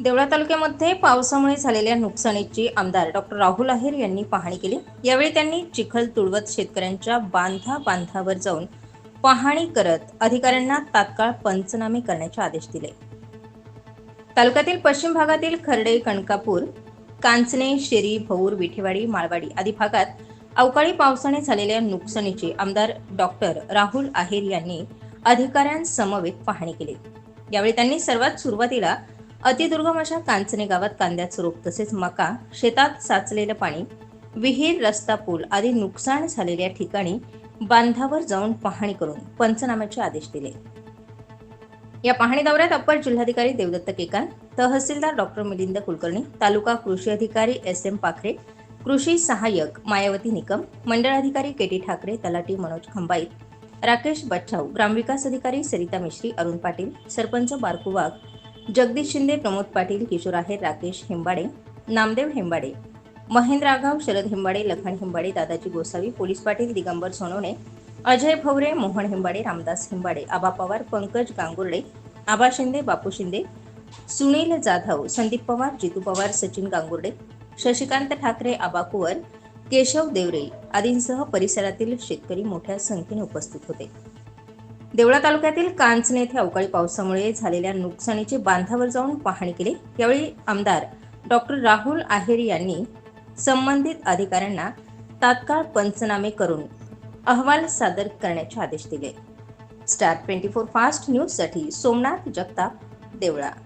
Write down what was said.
देवळा तालुक्यामध्ये पावसामुळे झालेल्या नुकसानीची आमदार डॉक्टर राहुल आहेर यांनी पाहणी केली. यावेळी त्यांनी चिखल तुडवत शेतकऱ्यांच्या बांधा बांधावर जाऊन पाहणी करत अधिकाऱ्यांना तात्काळ पंचनामे करण्याचे आदेश दिले. तालुक्यातील पश्चिम भागातील खर्डे कणकापूर कांचने शेरी भौर विठेवाडी माळवाडी आदी भागात अवकाळी पावसाने झालेल्या नुकसानीची आमदार डॉक्टर राहुल आहेर यांनी अधिकाऱ्यांसमवेत पाहणी केली. यावेळी त्यांनी सर्वात सुरुवातीला अतिदुर्गम अशा कांचने गावात कांद्याचं रोप तसेच मका शेतात साचलेलं पाणी विहीर रस्ता पूल आदी नुकसान झालेल्या ठिकाणी बांधावर जाऊन पाहणी करून पंचनाम्याचे आदेश दिले. या पाहणी दौऱ्यात अप्पर जिल्हाधिकारी देवदत्त केकान तहसीलदार डॉक्टर मिलिंद कुलकर्णी तालुका कृषी अधिकारी एस एम पाखरे कृषी सहाय्यक मायावती निकम मंडळ अधिकारी के टी ठाकरे तलाटी मनोज खंबाईत राकेश बच्छाऊ ग्रामविकास अधिकारी सरिता मिश्री अरुण पाटील सरपंच बारकू वाघ जगदीश शिंदे प्रमोद पाटील किशोर आहेर राकेश हेंबाडे नामदेव हेंबाडे महेंद्र आघाव शरद हेंबाडे लखन हेंबाडे दादाजी गोसावी पोलीस पाटील दिगंबर सोनवणे अजय भवरे मोहन हेंबाडे रामदास हेंबाडे आबा पवार पंकज गांगुर्डे आबा शिंदे बापू शिंदे सुनील जाधव संदीप पवार जितू पवार सचिन गांगुर्डे शशिकांत ठाकरे आबा कुवर केशव देवरे आदींसह परिसरातील शेतकरी मोठ्या संख्येने उपस्थित होते. देवळा तालुक्यातील कांचने येथे अवकाळी पावसामुळे झालेल्या नुकसानीची बांधावर जाऊन पाहणी केली. यावेळी आमदार डॉक्टर राहुल आहेर यांनी संबंधित अधिकाऱ्यांना तात्काळ पंचनामे करून अहवाल सादर करण्याचे आदेश दिले. स्टार ट्वेंटी फोर फास्ट न्यूजसाठी सोमनाथ जगताप देवळा.